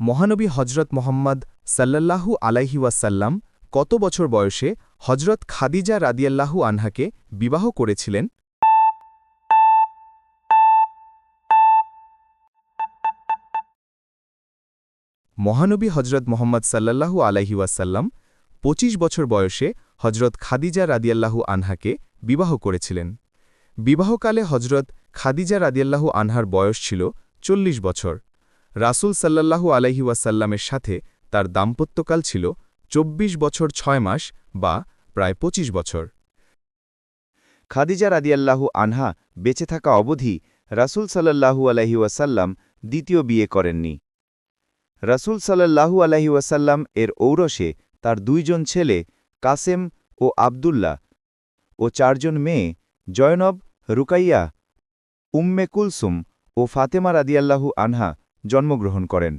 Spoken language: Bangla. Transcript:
মহানবী হজরত মোহাম্মদ সাল্লাল্লাহু আলাইহি ওয়াসাল্লাম কত বছর বয়সে হজরত খাদিজা রাদিয়াল্লাহু আনহাকে বিবাহ করেছিলেন? মহানবী হজরত মোহাম্মদ সাল্লাল্লাহু আলাইহি ওয়াসাল্লাম পঁচিশ বছর বয়সে হজরত খাদিজা রাদিয়াল্লাহু আনহাকে বিবাহ করেছিলেন। বিবাহকালে হজরত খাদিজা রাদিয়াল্লাহু আনহার বয়স ছিল চল্লিশ বছর। রাসূল সাল্লাল্লাহু আলাইহি ওয়াসাল্লামের সাথে তার দাম্পত্যকাল ছিল ২৪ বছর ছয় মাস বা প্রায় ২৫ বছর। খাদিজা রাদিয়াল্লাহু আনহা বেঁচে থাকা অবধি রাসূল সাল্লাল্লাহু আলাইহি ওয়াসাল্লাম দ্বিতীয় বিয়ে করেননি। রাসূল সাল্লাল্লাহু আলাইহি ওয়াসাল্লাম এর ঔরসে তার দুইজন ছেলে কাসেম ও আবদুল্লাহ ও চারজন মেয়ে জয়নব, রুকাইয়া, উম্মে কুলসুম ও ফাতেমা রাদিয়াল্লাহু আনহা জন্মগ্রহণ করেন।